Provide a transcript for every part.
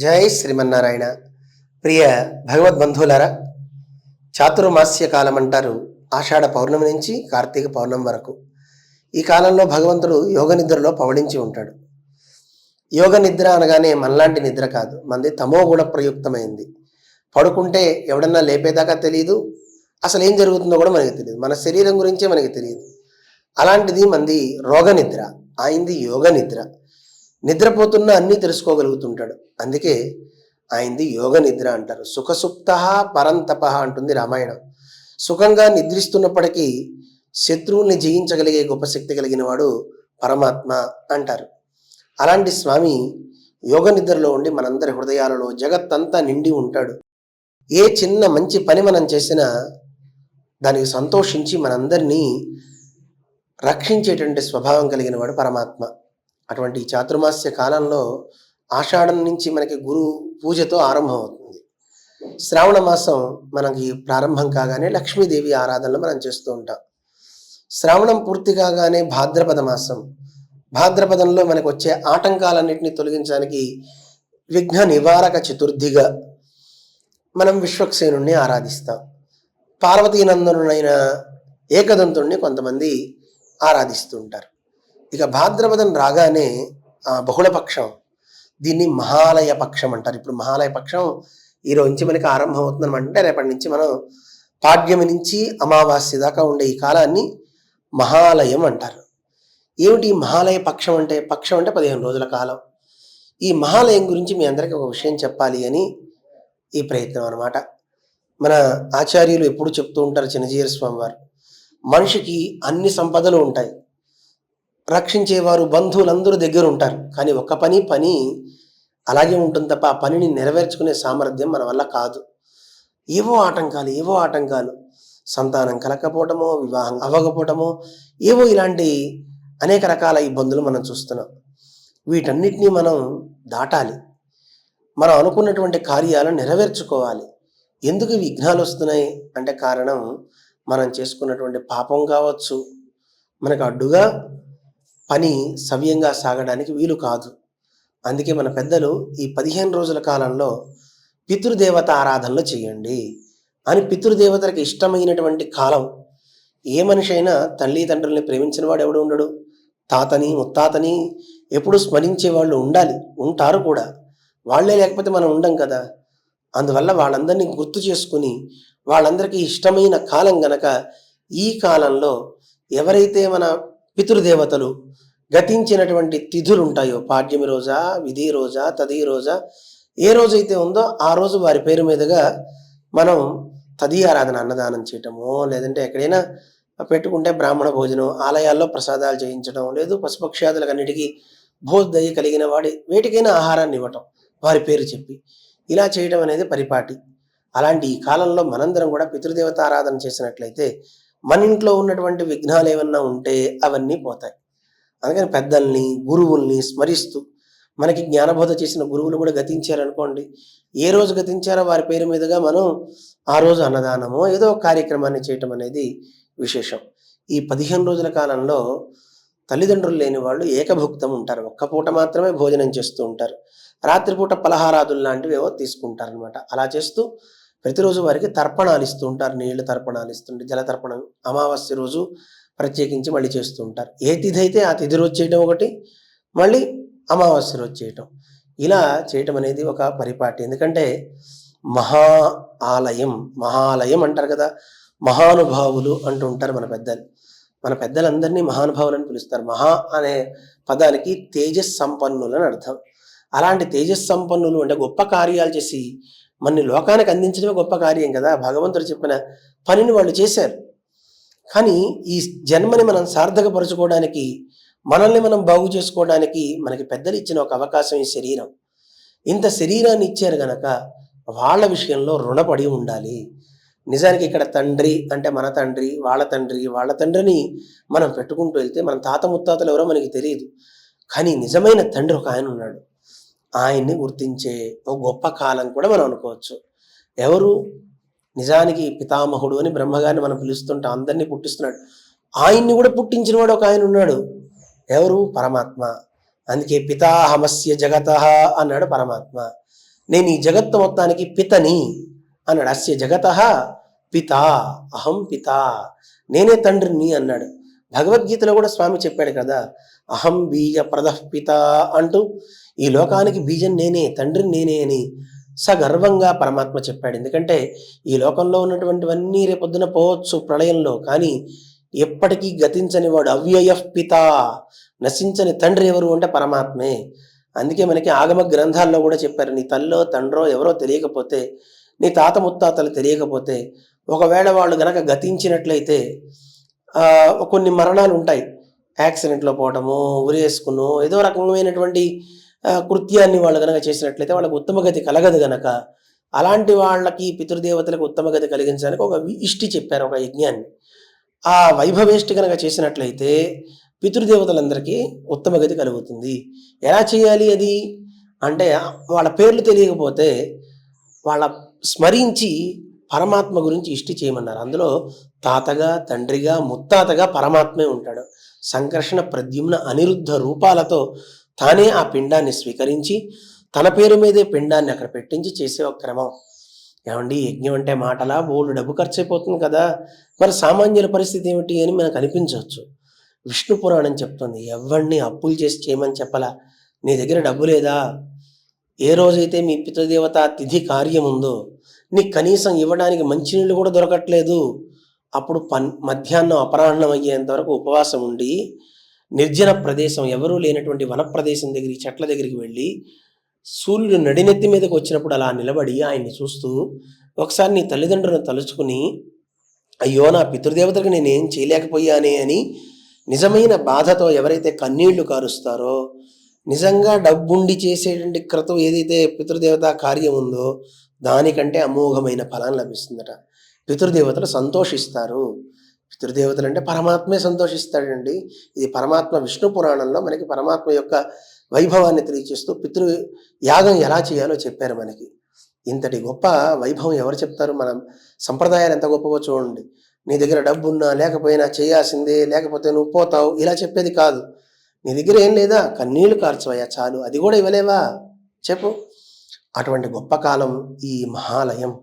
జై శ్రీమన్నారాయణ. ప్రియ భగవద్బంధువులారా చాతుర్మాస్య కాలం అంటారు ఆషాఢ పౌర్ణమి నుంచి కార్తీక పౌర్ణమి వరకు. ఈ కాలంలో భగవంతుడు యోగ నిద్రలో పవడించి ఉంటాడు. యోగ నిద్ర అనగానే మనలాంటి నిద్ర కాదు మంది తమో గుణ ప్రయుక్తమైంది. పడుకుంటే ఎవడన్నా లేపేదాకా తెలియదు అసలు ఏం జరుగుతుందో కూడా మనకి తెలియదు మన శరీరం గురించే మనకి తెలియదు అలాంటిది మంది రోగ నిద్ర ఆయింది యోగ నిద్ర. నిద్రపోతున్న అన్నీ తెలుసుకోగలుగుతుంటాడు. అందుకే ఆయనది యోగ నిద్ర అంటారు. సుఖసుప్త పరంతప అంటుంది రామాయణం. సుఖంగా నిద్రిస్తున్నప్పటికీ శత్రువుల్ని జయించగలిగే గొప్ప శక్తి కలిగిన వాడు పరమాత్మ అంటారు. అలాంటి స్వామి యోగ నిద్రలో ఉండి మనందరి హృదయాలలో జగత్తంతా నిండి ఉంటాడు. ఏ చిన్న మంచి పని మనం చేసినా దానికి సంతోషించి మనందరినీ రక్షించేటువంటి స్వభావం కలిగిన వాడు పరమాత్మ. అటువంటి చాతుర్మాస్య కాలంలో ఆషాఢం నుంచి మనకి గురు పూజతో ఆరంభమవుతుంది. శ్రావణ మాసం మనకి ప్రారంభం కాగానే లక్ష్మీదేవి ఆరాధనలు మనం చేస్తూ ఉంటాం. శ్రావణం పూర్తి కాగానే భాద్రపద మాసం. భాద్రపదంలో మనకు వచ్చే ఆటంకాలన్నింటినీ తొలగించడానికి విఘ్న నివారక చతుర్థిగా మనం విశ్వక్సేనుణ్ణి ఆరాధిస్తాం. పార్వతీనందనుడైన ఏకదంతుణ్ణి కొంతమంది ఆరాధిస్తూ ఉంటారు. ఇక భాద్రపదం రాగానే బహుళపక్షం. దీన్ని మహాలయ పక్షం అంటారు. ఇప్పుడు మహాలయ పక్షం ఈ రోజు నుంచి మనకి ఆరంభం అవుతుందన్నమాట అంటే రేపటి నుంచి మనం పాడ్యమి నుంచి అమావాస్య దాకా ఉండే ఈ కాలాన్ని మహాలయం అంటారు. ఏమిటి మహాలయ పక్షం అంటే? పక్షం అంటే పదిహేను రోజుల కాలం. ఈ మహాలయం గురించి మీ అందరికీ ఒక విషయం చెప్పాలి అని ఈ ప్రయత్నం అనమాట మన ఆచార్యులు ఎప్పుడు చెప్తూ ఉంటారు చినజీర స్వామి వారు మనిషికి అన్ని సంపదలు ఉంటాయి. రక్షించేవారు బంధువులందరూ దగ్గర ఉంటారు కానీ ఒక్క పని పని అలాగే ఉంటుంది తప్ప ఆ పనిని నెరవేర్చుకునే సామర్థ్యం మన వల్ల కాదు. ఏవో ఆటంకాలు ఏవో ఆటంకాలు. సంతానం కలకపోవటమో వివాహం అవ్వకపోవటమో ఏవో ఇలాంటి అనేక రకాల ఇబ్బందులు మనం చూస్తున్నాం. వీటన్నిటినీ మనం దాటాలి. మనం అనుకున్నటువంటి కార్యాలను నెరవేర్చుకోవాలి. ఎందుకు విఘ్నాలు వస్తున్నాయి అంటే కారణం మనం చేసుకున్నటువంటి పాపం కావచ్చు. మనకు అడ్డుగా పని సవ్యంగా సాగడానికి వీలు కాదు. అందుకే మన పెద్దలు ఈ పదిహేను రోజుల కాలంలో పితృదేవత ఆరాధనలు చేయండి. అని పితృదేవతలకు ఇష్టమైనటువంటి కాలం. ఏ మనిషి అయినా తల్లి తండ్రుల్ని ప్రేమించిన వాడు ఎవడు ఉండడు? తాతని ముత్తాతని ఎప్పుడు స్మరించే వాళ్ళు ఉండాలి ఉంటారు కూడా. వాళ్ళే లేకపోతే మనం ఉండం కదా. అందువల్ల వాళ్ళందరినీ గుర్తు చేసుకుని వాళ్ళందరికీ ఇష్టమైన కాలం గనక ఈ కాలంలో ఎవరైతే మన పితృదేవతలు గతించినటువంటి తిథులు ఉంటాయో పాడ్యమి రోజా విధి రోజా తది రోజా ఏ రోజైతే ఉందో ఆ రోజు వారి పేరు మీదుగా మనం తది ఆరాధన అన్నదానం చేయటము లేదంటే ఎక్కడైనా పెట్టుకుంటే బ్రాహ్మణ భోజనం ఆలయాల్లో ప్రసాదాలు చేయించడం లేదు పశుపక్ష్యాదులకు అన్నిటికీ భోదయ కలిగిన వాడి వేటికైనా ఆహారాన్ని ఇవ్వటం వారి పేరు చెప్పి ఇలా చేయడం అనేది పరిపాటి. అలాంటి ఈ కాలంలో మనందరం కూడా పితృదేవత ఆరాధన చేసినట్లయితే మన ఇంట్లో ఉన్నటువంటి విఘ్నాలు ఏమన్నా ఉంటే అవన్నీ పోతాయి. అందుకని పెద్దల్ని గురువుల్ని స్మరిస్తూ మనకి జ్ఞానబోధ చేసిన గురువులు కూడా గతించారనుకోండి ఏ రోజు గతించారో వారి పేరు మీదుగా మనం ఆ రోజు అన్నదానమో ఏదో ఒక కార్యక్రమాన్ని చేయటం అనేది విశేషం. ఈ పదిహేను రోజుల కాలంలో తల్లిదండ్రులు లేని వాళ్ళు ఏకభుక్తం ఉంటారు. ఒక్క పూట మాత్రమే భోజనం చేస్తూ ఉంటారు. రాత్రిపూట పలహారాదులు లాంటివి ఏవో తీసుకుంటారు అనమాట అలా చేస్తూ ప్రతిరోజు వారికి తర్పణాలు ఇస్తూ ఉంటారు. నీళ్ళు తర్పణాలు ఇస్తుంటే జల తర్పణం అమావాస్య రోజు ప్రత్యేకించి మళ్ళీ చేస్తూ ఉంటారు. ఏ తిథి అయితే ఆ తిథి రోజు చేయటం ఒకటి మళ్ళీ అమావాస్య రోజు చేయటం. ఇలా చేయటం అనేది ఒక పరిపాటి. ఎందుకంటే మహా ఆలయం మహాలయం అంటారు కదా మహానుభావులు అంటూ ఉంటారు మన పెద్దలు. మన పెద్దలందరినీ మహానుభావులు అని పిలుస్తారు. మహా అనే పదానికి తేజస్ సంపన్నులు అని అర్థం. అలాంటి తేజస్ సంపన్నులు అంటే గొప్ప కార్యాలు చేసి మన లోకానికి అందించడమే గొప్ప కార్యం కదా. భగవంతుడు చెప్పిన పనిని వాళ్ళు చేశారు. కానీ ఈ జన్మని మనం సార్థకపరచుకోవడానికి మనల్ని మనం బాగు చేసుకోవడానికి మనకి పెద్దలు ఇచ్చిన ఒక అవకాశం ఈ శరీరం. ఇంత శరీరాన్ని ఇచ్చారు గనక వాళ్ళ విషయంలో రుణపడి ఉండాలి. నిజానికి ఇక్కడ తండ్రి అంటే మన తండ్రి వాళ్ళ తండ్రి వాళ్ళ తండ్రిని మనం పెట్టుకుంటూ వెళ్తే మన తాత ముత్తాతలు ఎవరో మనకి తెలియదు. కానీ నిజమైన తండ్రి ఒక ఆయన ఉన్నాడు. ఆయన్ని గుర్తించే ఒక గొప్ప కాలం కూడా మనం అనుకోవచ్చు. ఎవరు? నిజానికి పితామహుడు అని బ్రహ్మగారిని మనం పిలుస్తుంటాం అందరినీ పుట్టిస్తున్నాడు. ఆయన్ని కూడా పుట్టించినవాడు ఒక ఆయన ఉన్నాడు. ఎవరు? పరమాత్మ. అందుకే పితాహమస్య జగత అన్నాడు పరమాత్మ. నేను ఈ జగత్తు మొత్తానికి పితని అన్నాడు. అస్య జగత పిత. అహం పిత. నేనే తండ్రిని అన్నాడు. భగవద్గీతలో కూడా స్వామి చెప్పాడు కదా అహం బీజ ప్రదః పిత అంటూ ఈ లోకానికి బీజం నేనే తండ్రిని నేనే అని సగర్వంగా పరమాత్మ చెప్పాడు. ఎందుకంటే ఈ లోకంలో ఉన్నటువంటివన్నీ రేపొద్దున పోవచ్చు ప్రళయంలో కానీ ఎప్పటికీ గతించని వాడు అవ్యయ పిత నశించని తండ్రి ఎవరు అంటే పరమాత్మే. అందుకే మనకి ఆగమ గ్రంథాల్లో కూడా చెప్పారు నీ తల్లో తండ్రో ఎవరో తెలియకపోతే నీ తాత ముత్తాతలు తెలియకపోతే ఒకవేళ వాళ్ళు గనక గతించినట్లయితే కొన్ని మరణాలు ఉంటాయి. యాక్సిడెంట్లో పోవటము ఉరేసుకును ఏదో రకమైనటువంటి కృత్యాన్ని వాళ్ళు గనక చేసినట్లయితే వాళ్ళకి ఉత్తమ గతి కలగదు గనక అలాంటి వాళ్ళకి పితృదేవతలకు ఉత్తమ గతి కలిగించడానికి ఒక ఇష్టి చెప్పారు ఒక యజ్ఞాన్ని. ఆ వైభవేష్టి కనుక చేసినట్లయితే పితృదేవతలందరికీ ఉత్తమ గతి కలుగుతుంది. ఎలా చేయాలి అది? అంటే వాళ్ళ పేర్లు తెలియకపోతే వాళ్ళ స్మరించి పరమాత్మ గురించి ఇష్టి చేయమన్నారు. అందులో తాతగా తండ్రిగా ముత్తాతగా పరమాత్మే ఉంటాడు. సంకర్షణ ప్రద్యుమ్న అనిరుద్ధ రూపాలతో తానే ఆ పిండాన్ని స్వీకరించి తన పేరు మీదే పిండాన్ని అక్కడ పెట్టించి చేసే ఒక క్రమం. ఏమండి యజ్ఞం అంటే మాటలా? బోల్డ్ డబ్బు ఖర్చు అయిపోతుంది కదా? మరి సామాన్యుల పరిస్థితి ఏమిటి అని మనకు అనిపించవచ్చు. విష్ణు పురాణం చెప్తుంది ఎవరిని అప్పులు చేసి చేయమని చెప్పలా. నీ దగ్గర డబ్బు లేదా? ఏ రోజైతే మీ పితృదేవత తిథి కార్యం ఉందో నీకు కనీసం ఇవ్వడానికి మంచినీళ్ళు కూడా దొరకట్లేదు. అప్పుడు పన్ మధ్యాహ్నం అపరాహ్నం అయ్యేంత వరకు ఉపవాసం ఉండి నిర్జన ప్రదేశం ఎవరూ లేనటువంటి వన ప్రదేశం దగ్గరికి చెట్ల దగ్గరికి వెళ్ళి సూర్యుడు నడినెత్తి మీదకి వచ్చినప్పుడు అలా నిలబడి ఆయన్ని చూస్తూ ఒకసారి నీ తల్లిదండ్రులను తలుచుకుని అయ్యో నా పితృదేవతలకు నేనేం చేయలేకపోయానే అని నిజమైన బాధతో ఎవరైతే కన్నీళ్ళు కారుస్తారో నిజంగా డబ్బుండి చేసేటువంటి క్రతం ఏదైతే పితృదేవత కార్యం ఉందో దానికంటే అమోఘమైన ఫలం లభిస్తుందట. పితృదేవతలు సంతోషిస్తారు. పితృదేవతలు అంటే పరమాత్మే సంతోషిస్తాడండి. ఇది పరమాత్మ విష్ణు పురాణంలో మనకి పరమాత్మ యొక్క వైభవాన్ని తెలియచేస్తూ పితృ యాగం ఎలా చేయాలో చెప్పారు మనకి. ఇంతటి గొప్ప వైభవం ఎవరు చెప్తారు? మనం సంప్రదాయాలు ఎంత గొప్పవో చూడండి. నీ దగ్గర డబ్బు ఉన్నా లేకపోయినా చేయాల్సిందే లేకపోతే నువ్వు పోతావు ఇలా చెప్పేది కాదు. నీ దగ్గర ఏం లేదా? కన్నీళ్ళు కార్చవయ్యా చాలు. అది కూడా ఇవ్వలేవా? చెప్పు. అటువంటి గొప్ప కాలం ఈ మహాలయం.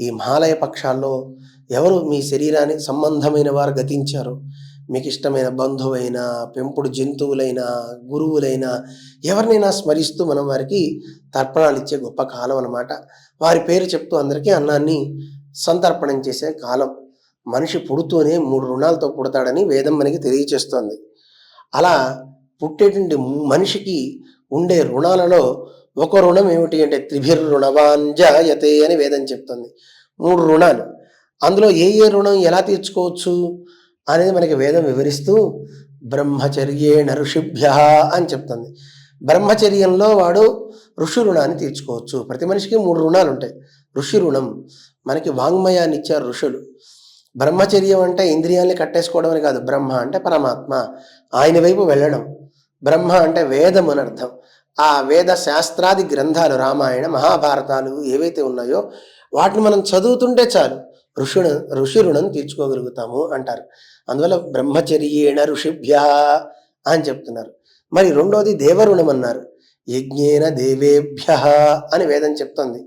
ఈ మహాలయ పక్షాల్లో ఎవరు మీ శరీరానికి సంబంధమైన వారు గతించారు? మీకు ఇష్టమైన బంధువైనా పెంపుడు జంతువులైనా గురువులైనా ఎవరినైనా స్మరిస్తూ మనం వారికి తర్పణాలు ఇచ్చే గొప్ప కాలం అనమాట వారి పేరు చెప్తూ అందరికీ అన్నాన్ని సంతర్పణం చేసే కాలం. మనిషి పుడుతూనే మూడు రుణాలతో పుడతాడని వేదం మనకి తెలియచేస్తోంది. అలా పుట్టేటువంటి మనిషికి ఉండే రుణాలలో ఒక రుణం ఏమిటి అంటే త్రిభిర్ రుణవాంజాయతే అని వేదం చెప్తుంది. మూడు రుణాలు. అందులో ఏ ఏ రుణం ఎలా తీర్చుకోవచ్చు అనేది మనకి వేదం వివరిస్తూ బ్రహ్మచర్యే నరుషిభ్య అని చెప్తుంది. బ్రహ్మచర్యంలో వాడు ఋషి రుణాన్ని తీర్చుకోవచ్చు. ప్రతి మనిషికి మూడు రుణాలు ఉంటాయి. ఋషి రుణం మనకి వాంగ్మయాన్ని ఇచ్చారు ఋషులు. బ్రహ్మచర్యం అంటే ఇంద్రియాల్ని కట్టేసుకోవడం అని కాదు. బ్రహ్మ అంటే పరమాత్మ. ఆయన వైపు వెళ్ళడం. బ్రహ్మ అంటే వేదం అని అర్థం. ఆ వేద శాస్త్రాది గ్రంథాలు రామాయణ మహాభారతాలు ఏవైతే ఉన్నాయో వాటిని మనం చదువుతుంటే చాలు. ఋషుణ ఋషి రుణం తీర్చుకోగలుగుతాము అంటారు. అందువల్ల బ్రహ్మచర్యేణ ఋషిభ్య అని చెప్తున్నారు. మరి రెండోది దేవరుణం అన్నారు యజ్ఞేన దేవేభ్య అని వేదం చెప్తుంది.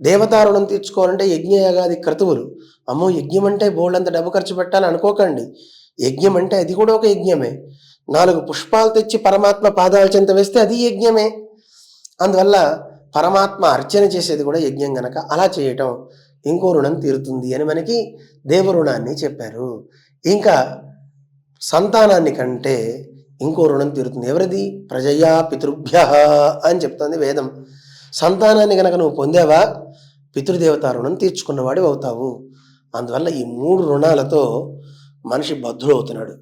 దేవతా రుణం తీర్చుకోవాలంటే యజ్ఞయాగాది క్రతువులు. అమ్మో యజ్ఞం అంటే బోల్డంత డబ్బు ఖర్చు పెట్టాలని అనుకోకండి. యజ్ఞం అంటే అది కూడా ఒక యజ్ఞమే. నాలుగు పుష్పాలు తెచ్చి పరమాత్మ పాదాల చెంత వేస్తే అది యజ్ఞమే. అందువల్ల పరమాత్మ అర్చన చేసేది కూడా యజ్ఞం గనక అలా చేయటం. ఇంకో రుణం తీరుతుంది అని మనకి దేవరుణాన్ని చెప్పారు. ఇంకా సంతానాన్ని కంటే ఇంకో రుణం తీరుతుంది. ఎవరిది? ప్రజయా పితృభ్య అని చెప్తుంది వేదం. సంతానాన్ని కనుక నువ్వు పొందావా? పితృదేవత రుణం తీర్చుకున్నవాడు అవుతావు. అందువల్ల ఈ మూడు రుణాలతో మనిషి బద్ధుడు అవుతున్నాడు.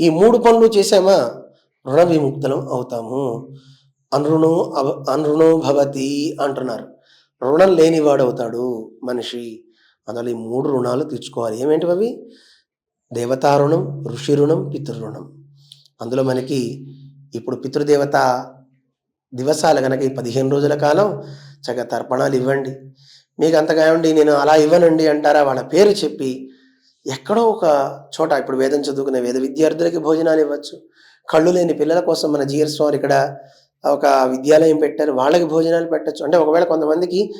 ఈ మూడు పనులు చేసామా రుణ విముక్తులం అవుతాము. అనృణో అవ అనృణో భవతి అంటున్నారు. రుణం లేనివాడు అవుతాడు మనిషి. అందువల్ల ఈ మూడు రుణాలు తీర్చుకోవాలి. ఏమేంటివి అవి? దేవతా రుణం ఋషి రుణం పితృరుణం. అందులో మనకి ఇప్పుడు పితృదేవత దివసాలు కనుక ఈ పదిహేను రోజుల కాలం చక్కగా తర్పణాలు ఇవ్వండి. మీకు అంతగా ఉండి నేను అలా ఇవ్వనండి అంటారా? వాళ్ళ పేరు చెప్పి ఎక్కడో ఒక చోట ఇప్పుడు వేదం చదువుకునే వేద విద్యార్థులకి భోజనాలు ఇవ్వచ్చు. కళ్ళు లేని పిల్లల కోసం మన జీఎస్ వారు ఇక్కడ ఒక విద్యాలయం పెట్టారు వాళ్ళకి భోజనాలు పెట్టచ్చు. అంటే ఒకవేళ కొంతమందికి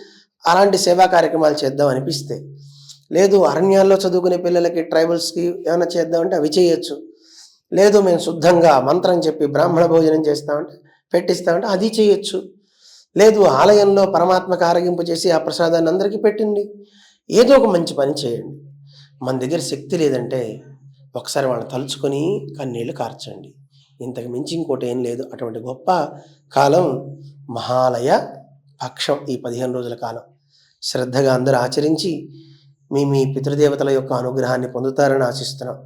అలాంటి సేవా కార్యక్రమాలు చేద్దాం అనిపిస్తే. లేదు అరణ్యాల్లో చదువుకునే పిల్లలకి ట్రైబల్స్కి ఏమైనా చేద్దామంటే అవి చేయొచ్చు. లేదు మేము శుద్ధంగా మంత్రం చెప్పి బ్రాహ్మణ భోజనం చేస్తామంటే పెట్టిస్తామంటే అది చేయొచ్చు. లేదు ఆలయంలో పరమాత్మకు ఆరగింపు చేసి ఆ ప్రసాదాన్ని అందరికీ పెట్టండి. ఏదో ఒక మంచి పని చేయండి. మన దగ్గర శక్తి లేదంటే ఒకసారి వాళ్ళని తలుచుకొని కన్నీళ్ళు కార్చండి. ఇంతకు మించి ఇంకోటి ఏం లేదు. అటువంటి గొప్ప కాలం మహాలయ పక్షం ఈ పదిహేను రోజుల కాలం. శ్రద్ధగా అందరూ ఆచరించి మీ మీ పితృదేవతల యొక్క అనుగ్రహాన్ని పొందుతారని ఆశిస్తున్నాం.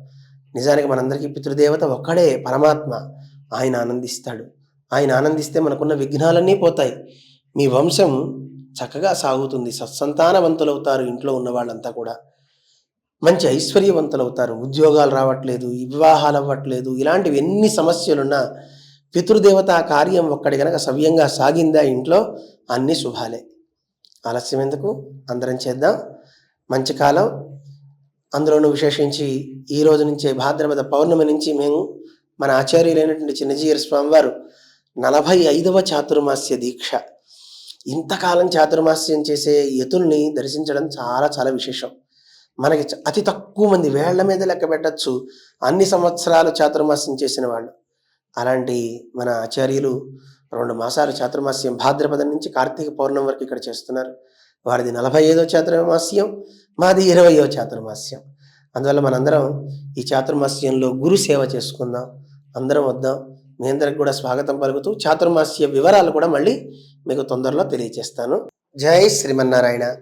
నిజానికి మనందరికీ పితృదేవత ఒక్కడే పరమాత్మ. ఆయన ఆనందిస్తాడు. ఆయన ఆనందిస్తే మనకున్న విఘ్నాలన్నీ పోతాయి. మీ వంశం చక్కగా సాగుతుంది. సత్సంతానవంతులవుతారు ఇంట్లో ఉన్న వాళ్ళంతా కూడా. మంచి ఐశ్వర్యవంతులు అవుతారు ఉద్యోగాలు రావట్లేదు వివాహాలు అవ్వట్లేదు ఇలాంటివి ఎన్ని సమస్యలున్నా పితృదేవత కార్యం ఒక్కడి గనక సవ్యంగా సాగిందా ఇంట్లో? అన్ని శుభాలే. ఆలస్యం ఎందుకు? అందరం చేద్దాం. మంచి కాలం. అందులోనూ విశేషించి ఈ రోజు నుంచే భాద్రపద పౌర్ణమి నుంచి మేము మన ఆచార్యులైనటువంటి చిన్నజీయర్ స్వామివారు నలభై ఐదవ చాతుర్మాస్య దీక్ష. ఇంతకాలం చాతుర్మాస్యం చేసే యతుల్ని దర్శించడం చాలా చాలా విశేషం. మనకి అతి తక్కువ మంది వేళ్ళ మీద లెక్క పెట్టచ్చు. అన్ని సంవత్సరాలు చాతుర్మాస్యం చేసిన వాళ్ళు. అలాంటి మన ఆచార్యులు రెండు మాసాలు చాతుర్మాస్యం భాద్రపదం నుంచి కార్తీక పౌర్ణమి వరకు ఇక్కడ చేస్తున్నారు. వారిది నలభై ఐదో చాతుర్మాస్యం మాది ఇరవయో చాతుర్మాస్యం. అందువల్ల మనందరం ఈ చాతుర్మాస్యంలో గురు సేవ చేసుకుందాం. అందరం వద్దాం. మీ అందరికి కూడా స్వాగతం పలుకుతూ చాతుర్మాస్య వివరాలు కూడా మళ్ళీ మీకు తొందరలో తెలియజేస్తాను జై శ్రీమన్నారాయణ.